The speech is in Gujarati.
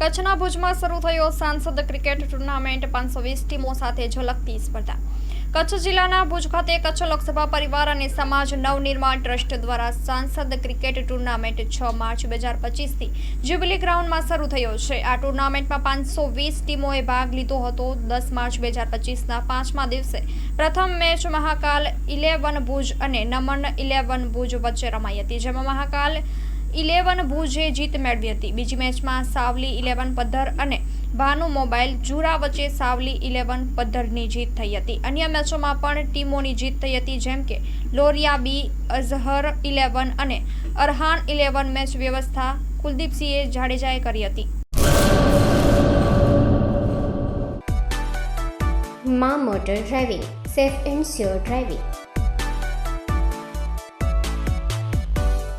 કચ્છના ભુજમાં શરૂ થયો સાંસદ ક્રિકેટ ટુર્નામેન્ટ. પાંચસો વીસ ટીમો સાથે ઝલકતી સ્પર્ધા. કચ્છ જિલ્લાના ભુજ ખાતે કચ્છ લોકસભા પરિવાર અને સમાજ નવનિર્માણ ટ્રસ્ટ દ્વારા સાંસદ ક્રિકેટ ટુર્નામેન્ટ છ માર્ચ બે હજાર પચીસથી જ્યુબિલી ગ્રાઉન્ડમાં શરૂ થયો છે. આ ટુર્નામેન્ટમાં પાંચસો વીસ ટીમોએ ભાગ લીધો હતો. દસ માર્ચ બે હજાર પચીસના પાંચમા દિવસે પ્રથમ મેચ મહાકાલ ઇલેવન ભુજ અને નમન ઇલેવન ભુજ વચ્ચે રમાઈ હતી, જેમાં મહાકાલ ઇલેવન ભુજે જીત મેળવી હતી. બીજી મેચમાં સાવલી ઇલેવન પદ્ધર અને ભાનુ મોબાઈલ જુરા વચ્ચે સાવલી ઇલેવન પદ્ધરની જીત થઈ હતી. અન્ય મેચોમાં પણ ટીમોની જીત થઈ હતી, જેમ કે લોરિયા બી, અઝહર ઇલેવન અને અરહાન ઇલેવન મેચ વ્યવસ્થા કુલદીપસિંહે જાડેજાએ કરી હતી. મા motor driving, safe and sure driving.